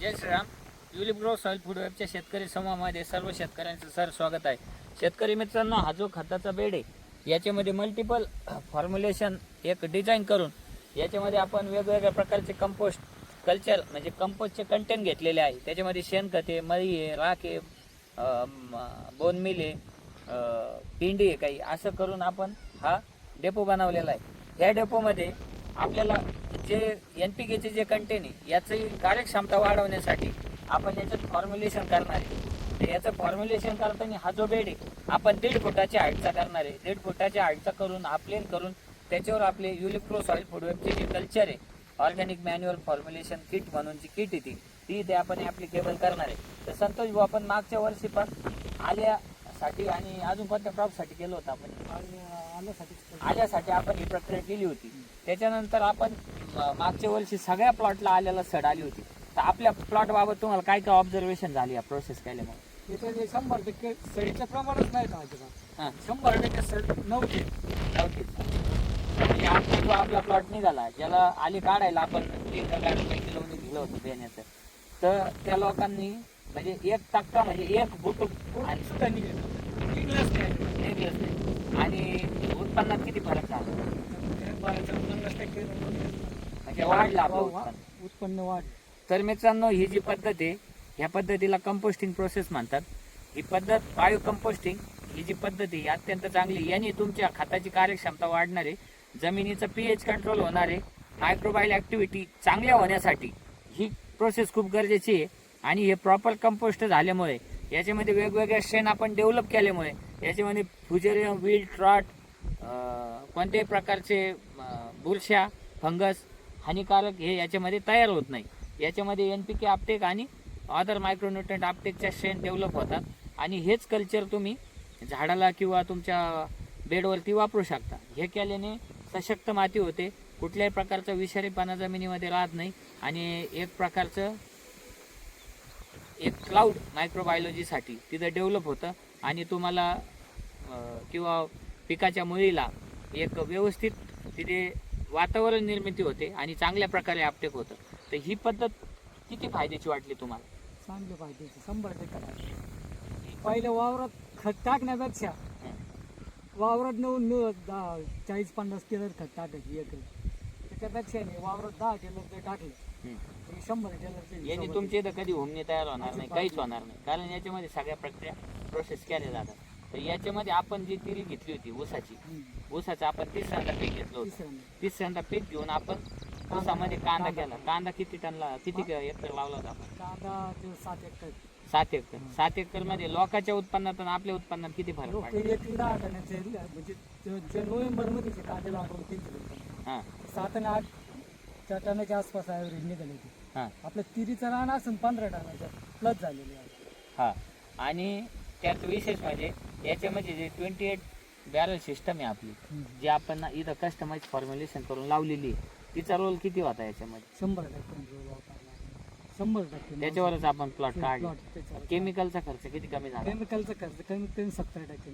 जय Shriram. Yulip grow soil food वेबच्या शेतकरी समूहामध्ये सर्व शेतकऱ्यांचं सर स्वागत आहे. शेतकरी मित्रांनो हा जो खताचा बेड आहे याच्यामध्ये मल्टिपल फॉर्म्युलेशन एक डिझाईन करून याच्यामध्ये आपण वेगवेगळ्या प्रकारचे कंपोस्ट कल्चर म्हणजे कंपोस्टचे कंटेंट घेतलेले आहे. त्याच्यामध्ये शेणखते मळी आहे राख आहे बोनमिल आहे पिंडी आहे काही. असं करून आपण हा डेपो बनवलेला आहे. या डेपोमध्ये आपल्याला जे एन पी केचे जे कंटेन आहे याची कार्यक्षमता वाढवण्यासाठी आपण याच्यात फॉर्म्युलेशन करणार आहे. तर याचं फॉर्म्युलेशन करताना हा जो बेड आहे आपण दीड फुटाच्या हाईटचा करणार आहे. दीड फुटाच्या हाईटचा करून आपलेन करून त्याच्यावर आपले युलिप्रो सॉइल फूडवेबचे जे कल्चर आहे ऑर्गॅनिक मॅन्युअल फॉर्म्युलेशन किट म्हणून जी किट येते ती ते आपण ॲप्लिकेबल करणार आहे. तर संतोष भाऊ आपण मागच्या वर्षी पण आल्यासाठी आणि अजून कोणत्या क्रॉपसाठी केलं होतं आपण? आल्यासाठी आपण ही प्रक्रिया केली होती. त्याच्यानंतर आपण मागच्या वर्षी सगळ्या प्लॉटला आल्याला सड आली होती. तर आपल्या प्लॉट बाबत तुम्हाला काय काय ऑब्झर्वेशन झाली या प्रोसेस केल्यामुळे? इथं जे शंभर टक्के सडीचं प्रमाणच नाही का अजिबात? हां. शंभर टक्के सड नव्हते. म्हणजे आपला जो आपला प्लॉट निघाला ज्याला आली काढायला आपण तीन गाडी किलोने दिलं होतं बियाण्याचं तर त्या लोकांनी म्हणजे एक टक्का म्हणजे एक बुट आणि सुद्धा निघेल. निघलंच नाही. निघलंच नाही. आणि उत्पन्नात किती फरक झाला? पन्नास टक्के. वाढलं आपलं उत्पन्न उत्पन्न वाढ. तर मित्रांनो ही जी पद्धत आहे ह्या पद्धतीला कंपोस्टिंग प्रोसेस म्हणतात. ही पद्धत बायो कंपोस्टिंग ही जी पद्धत आहे ही अत्यंत चांगली याने तुमच्या खताची कार्यक्षमता वाढणार आहे. जमिनीचं पीएच कंट्रोल होणार आहे. मायक्रोबाईल ऍक्टिव्हिटी चांगल्या होण्यासाठी ही प्रोसेस खूप गरजेची आहे. आणि हे प्रॉपर कंपोस्ट झाल्यामुळे याच्यामध्ये वेगवेगळ्या शेण आपण डेव्हलप केल्यामुळे याच्यामध्ये फ्युजेरियम विल ट्रॉट कोणत्याही प्रकारचे बुरशा फंगस हानिकारक हे याच्यामध्ये तयार होत नाही. याच्यामध्ये एन पी के आपटेक आणि अदर मायक्रोन्युट्रंट आपटेकच्या शेण डेव्हलप होतात. आणि हेच कल्चर तुम्ही झाडाला किंवा तुमच्या बेडवरती वापरू शकता. हे केल्याने सशक्त माती होते. कुठल्याही प्रकारचा विषारीपणा जमिनीमध्ये राहत नाही. आणि एक प्रकारचं एक क्लाउड मायक्रोबायोलॉजीसाठी तिथं डेव्हलप होतं. आणि तुम्हाला किंवा पिकाच्या मुळीला एक व्यवस्थित तिथे वातावरण निर्मिती होते आणि चांगल्या प्रकारे आपटेक होतं. तर ही पद्धत किती फायद्याची वाटली तुम्हाला? चांगले पाहिजे शंभर टक्के पहिले वावरात खत टाकण्यापेक्षा वावरात नेऊ दहा चाळीस पन्नास किलो खत टाकायची एक त्याच्यापेक्षा नाही वावरात दहा किलो ते टाकलं शंभर किलो याने तुमच्या इथं कधी होमणी तयार होणार नाही काहीच होणार नाही. कारण याच्यामध्ये सगळ्या प्रक्रिया प्रोसेस केल्या जातात. तर याच्यामध्ये आपण जी तिरी घेतली होती ऊसाची ऊसाचं आपण तिसऱ्यांदा पीक घेतलं होतं. तिसऱ्यांदा. पीक घेऊन आपण ऊसामध्ये कांदा केला. कांदा किती टनला किती एकर लावला होता आपण? कांदा ते सात एकर. सात एकर. सात एकरमध्ये लोकांच्या उत्पन्नात आणि आपल्या उत्पन्नात किती फरक म्हणजे नोव्हेंबरमध्ये कांदे लागवड हा. सात आणि आठ च्या टनाच्या आसपास ॲव्हरेज निघाली होती. हा. आपलं तिरीचं रान असून पंधरा टनाच्या प्लस झालेली आहे. हा. आणि त्यात विशेष म्हणजे याच्यामध्ये जे ट्वेंटी एट बॅरल सिस्टम आहे आपली जी आपण इथं कस्टमाइज फॉर्म्युलेशन करून लावलेली आहे तिचा रोल किती होता याच्यामध्ये? शंभर टक्के. शंभर टक्के त्याच्यावरच आपण प्लॉट काढला. केमिकलचा खर्च किती कमी झाला? केमिकलचा खर्च कमीत कमी सत्तर टक्के.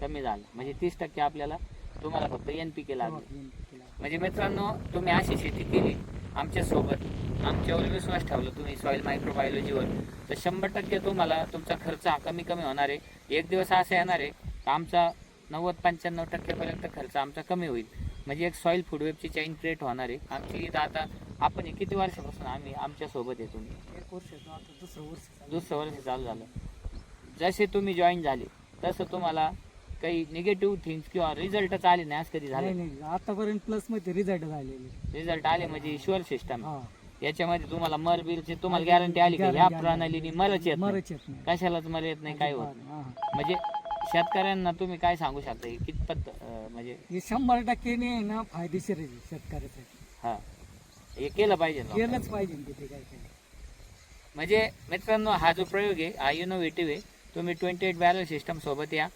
कमी झाला. म्हणजे तीस टक्के आपल्याला तुम्हाला फक्त एन पी के लागले. केला. म्हणजे मित्रांनो तुम्ही अशी शेती केली आमच्यासोबत आमच्यावर विश्वास ठेवला तुम्ही सॉइल मायक्रोबायोलॉजीवर तर शंभर टक्के तुम्हाला तुमचा खर्च हा कमी कमी होणार आहे. एक दिवस असा येणार आहे का आमचा नव्वद पंच्याण्णव टक्केपर्यंत खर्च आमचा कमी होईल. म्हणजे एक सॉइल फूडवेबची चेन क्रिएट होणार आहे. आमची इथं आता आपण हे किती वर्षापासून आम्ही आमच्यासोबत आहे तुम्ही? एक वर्ष दुसरं वर्ष चालू. दुसरं वर्ष चालू झालं. जसे तुम्ही जॉईन झाले तसं तुम्हाला काही निगेटिव्ह थिंग्स किंवा रिझल्टच आले नाही असं कधी झालं? नाही आतापर्यंत प्लसमध्ये रिझल्ट झालेले रिझल्ट आले म्हणजे शुअर सिस्टम याच्यामध्ये तुम्हाला मर बिरची तुम्हाला गॅरंटी आली का ह्या आली. प्रणालीने मरच येत नाही. मरच येत नाही कशालाच मर येत नाही काय होत नाही. हा, हा. म्हणजे शेतकऱ्यांना तुम्ही काय सांगू शकता कितपत अं, म्हणजे हे शंभर टक्के नाही ना फायदेशीर आहे शेतकऱ्यासाठी हा हे केलं पाहिजे ना. केलंच पाहिजे तिथे काय काय म्हणजे मित्रांनो हा जो प्रयोग आहे हा इनोव्हेटिव्ह आहे तुम्ही ट्वेंटी एट बॅरल सिस्टम सोबत या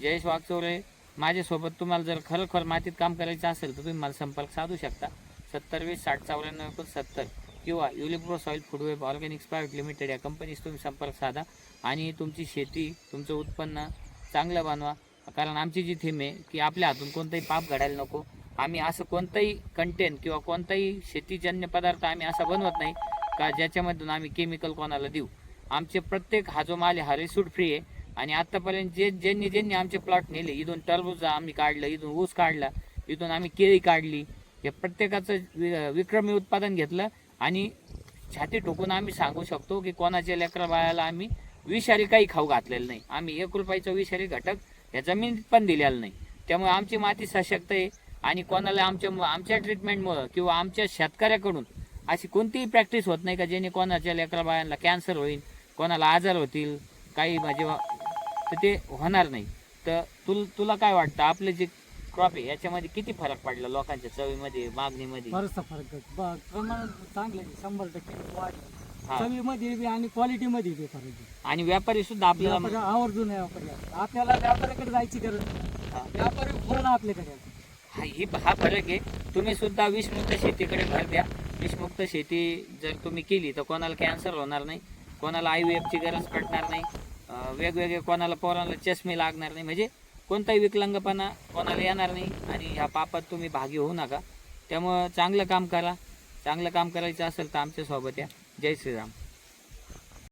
जयेश वागचौरे माझ्यासोबत तुम्हाला जर खरोखर मातीत काम करायचं असेल तर तुम्ही मला संपर्क साधू शकता सत्तर वीस साठ चौऱ्याण्णव एकूण सत्तर किंवा Yulipro soil food web organics private limited या कंपनीस तुम्ही संपर्क साधा आणि तुमची शेती तुमचं उत्पन्न चांगलं बनवा. कारण आमची जी थीम आहे की आपल्या हातून कोणताही पाप घडायला नको. आम्ही असं कोणताही कंटेंट किंवा कोणताही शेतीजन्य पदार्थ आम्ही असा बनवत नाही का ज्याच्यामधून आम्ही केमिकल कोणाला देऊ. आमचे प्रत्येक हा जो माल आहे हा रिसूट फ्री आहे आणि आत्तापर्यंत जे ज्यांनी ज्यांनी आमचे प्लॉट नेले इथून टरबूज आम्ही काढलं इथून ऊस काढला इथून आम्ही केळी काढली हे प्रत्येकाचं वि- विक्रमी उत्पादन घेतलं. आणि छाती ठोकून आम्ही सांगू शकतो की कोणाच्या लेकरा बाळाला आम्ही विषारी काही खाऊ घातलेलं नाही. आम्ही एक रुपयाचा विषारी घटक या जमिनीत पण दिलेला नाही. त्यामुळे आमची माती सशक्त आहे आणि कोणाला आमच्या आमच्या ट्रीटमेंटमुळं किंवा आमच्या शेतकऱ्याकडून अशी कोणतीही प्रॅक्टिस होत नाही का जेणे कोणाच्या लेकरा बाळांना कॅन्सर होईल कोणाला आजार होतील काही म्हणजे तर ते होणार नाही. तर तुल तुला काय वाटतं? आपले जे क्रॉप आहे याच्यामध्ये किती फरक पडला लोकांच्या चवीमध्ये मागणीमध्ये? बरंचसा फरक आहे. ब- प्रमाण चांगलं आहे. शंभर टक्के वाढ हा. चवीमध्ये बी आणि क्वालिटीमध्ये बी फरक आहे. आणि व्यापारी सुद्धा आपल्याला व्यापारी आवर्जून आहे व्यापारी. आपल्याला व्यापाऱ्याकडे जायची गरज नाही. हा. व्यापारी पूर्ण आपल्याकडे आहे. हा ही हा फरक आहे. तुम्ही सुद्धा विषमुक्त शेतीकडे भर द्या. विषमुक्त शेती जर तुम्ही केली तर कोणाला कॅन्सर होणार नाही. कोणाला आय एफची गरज पडणार नाही. अं, वेगवेगळे कोणाला पोरांना चष्मे लागणार नाही. म्हणजे कोणताही विकलांगपणा कोणाला येणार नाही आणि ह्या पापात तुम्ही भागी होऊ नका. त्यामुळं चांगलं काम करा. चांगलं काम करायचं असेल तर आमच्यासोबत या. जय श्रीराम.